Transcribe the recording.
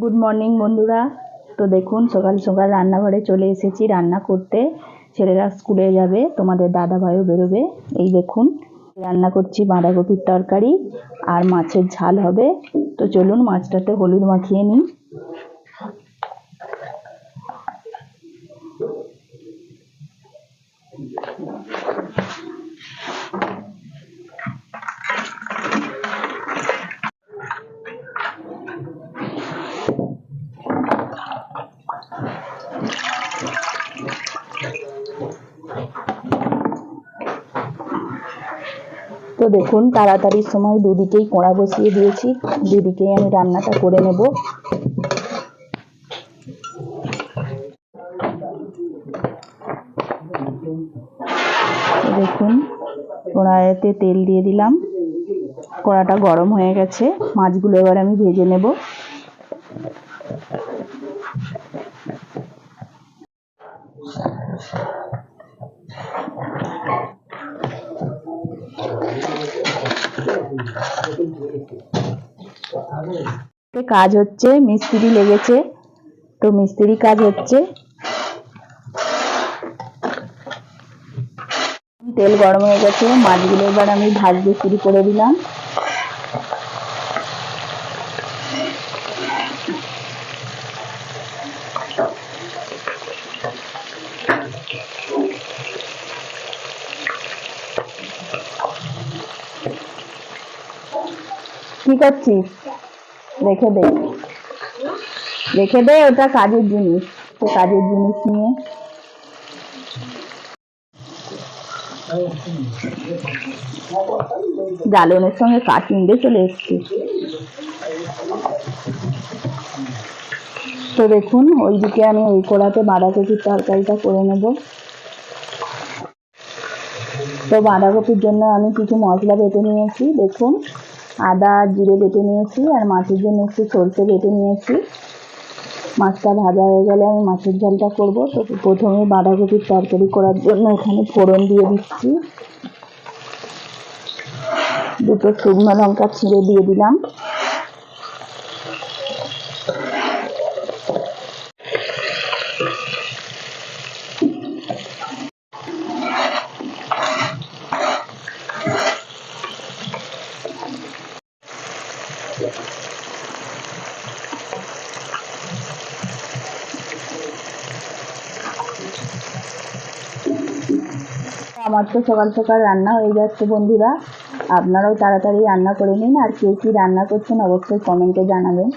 Good morning বন্ধুরা। তো দেখুন, সকাল সকাল রান্নাঘরে চলে এসেছি রান্না করতে। ছেলেরা স্কুলে যাবে, তোমাদের দাদা ভাইও বেরোবে। এই দেখুন, রান্না করছি বাঁধাকপির তরকারি আর মাছের ঝাল হবে। তো চলুন, মাছটাতে হলুদ মাখিয়ে নিই। তো দেখুন তাড়াতাড়ির সময় দুদিকেই কোড়া বসিয়ে দিয়েছি। দুদিকেই আমি রান্নাটা করে নেব। দেখুন, কড়াইতে তেল দিয়ে দিলাম। কড়াটা গরম হয়ে গেছে। মাছগুলো এবার আমি ভেজে নেব। কাজ হচ্ছে, মিস্ত্রি লেগেছে। তো মিস্ত্রি কাজ হচ্ছে। তেল গরম হয়ে গেছে, মাছগুলো এবার আমি ভাজতে শুরু করে দিলাম। কি করছিস রেখে দে। রেখে দে, ওটা কাজের জিনিস। তো কাজের জিনিস নিয়ে। জ্বালনের সঙ্গে কাঠ কিনতে চলে এসছি। তো দেখুন, ওইদিকে আমি ওই কড়াতে বাঁধাকপির তরকারিটা করে নেব। তো বাঁধাকপির জন্য আমি কিছু মশলা বেটে নিয়েছি, দেখুন। আদা, জিরে বেটে নিয়েছি আর মাছের জন্য একটু সরষে বেটে নিয়েছি। মাছটা ভাজা হয়ে গেলে আমি মাছের ঝালটা করব। তো প্রথমে বাঁধাকপির তরকারি করার জন্য এখানে ফোড়ন দিয়ে দিচ্ছি। দুটো শুকনো লঙ্কা ছিঁড়ে দিয়ে দিলাম। আমার তো সকাল সকাল রান্না হয়ে যাচ্ছে বন্ধুরা। আপনারাও তাড়াতাড়ি রান্না করে নিন আর কে কী রান্না করছেন অবশ্যই কমেন্টে জানাবেন।